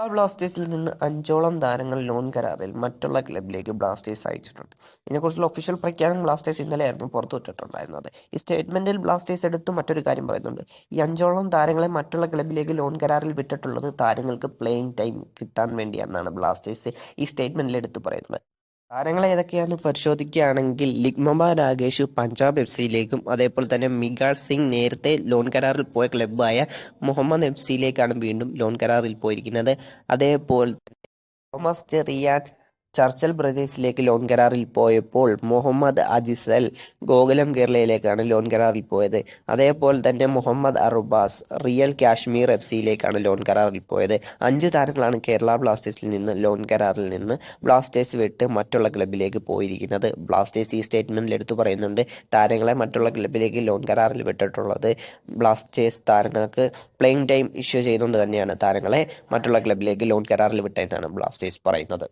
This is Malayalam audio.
കേരള ബ്ലാസ്റ്റേഴ്സിൽ നിന്ന് അഞ്ചോളം താരങ്ങൾ ലോൺ കരാറിൽ മറ്റുള്ള ക്ലബിലേക്ക് ബ്ലാസ്റ്റേഴ്സ് അയച്ചിട്ടുണ്ട്. ഇതിനെക്കുറിച്ചുള്ള ഒഫീഷ്യൽ പ്രഖ്യാപനം ബ്ലാസ്റ്റേഴ്സ് ഇന്നലെയായിരുന്നു പുറത്തുവിട്ടിട്ടുണ്ടായിരുന്നത് ഈ സ്റ്റേറ്റ്മെന്റിൽ ബ്ലാസ്റ്റേഴ്സ് എടുത്ത് മറ്റൊരു കാര്യം പറയുന്നുണ്ട്. ഈ അഞ്ചോളം താരങ്ങളെ മറ്റുള്ള ക്ലബിലേക്ക് ലോൺ കരാറിൽ വിട്ടിട്ടുള്ളത് താരങ്ങൾക്ക് പ്ലേയിങ് ടൈം കിട്ടാൻ വേണ്ടിയെന്നാണ് ബ്ലാസ്റ്റേഴ്സ് ഈ സ്റ്റേറ്റ്മെന്റിൽ എടുത്ത് പറയുന്നത്. താരങ്ങൾ ഏതൊക്കെയാണെന്ന് പരിശോധിക്കുകയാണെങ്കിൽ ലിഗ്മബ രാഗേഷ് പഞ്ചാബ് എഫ് സിയിലേക്കും അതേപോലെ തന്നെ മിഗാൾ സിംഗ് നേരത്തെ ലോൺ കരാറിൽ പോയ ക്ലബ്ബായ മുഹമ്മദ് എഫ് സിയിലേക്കാണ് വീണ്ടും ലോൺ കരാറിൽ പോയിരിക്കുന്നത്. അതേപോലെ തോമസ് ചെറിയാൻ ചർച്ചൽ ബ്രദേഴ്സിലേക്ക് ലോൺ കരാറിൽ പോയപ്പോൾ മുഹമ്മദ് അജിസൽ ഗോകുലം കേരളയിലേക്കാണ് ലോൺ കരാറിൽ പോയത്. അതേപോലെ തന്നെ മുഹമ്മദ് അറുബാസ് റിയൽ കാശ്മീർ എഫ് സിയിലേക്കാണ് ലോൺ കരാറിൽ പോയത്. അഞ്ച് താരങ്ങളാണ് കേരള ബ്ലാസ്റ്റേഴ്സിൽ നിന്ന് ലോൺ കരാറിൽ നിന്ന് ബ്ലാസ്റ്റേഴ്സ് വിട്ട് മറ്റുള്ള ക്ലബിലേക്ക് പോയിരിക്കുന്നത്. ബ്ലാസ്റ്റേഴ്സ് ഈ സ്റ്റേറ്റ്മെന്റിൽ എടുത്തു പറയുന്നുണ്ട് താരങ്ങളെ മറ്റുള്ള ക്ലബിലേക്ക് ലോൺ കരാറിൽ വിട്ടിട്ടുള്ളത് ബ്ലാസ്റ്റേഴ്സ് താരങ്ങൾക്ക് പ്ലേയിങ് ടൈം ഇഷ്യൂ ചെയ്തുകൊണ്ട് തന്നെയാണ് താരങ്ങളെ മറ്റുള്ള ക്ലബിലേക്ക് ലോൺ കരാറിൽ വിട്ടതെന്നാണ് ബ്ലാസ്റ്റേഴ്സ് പറയുന്നത്.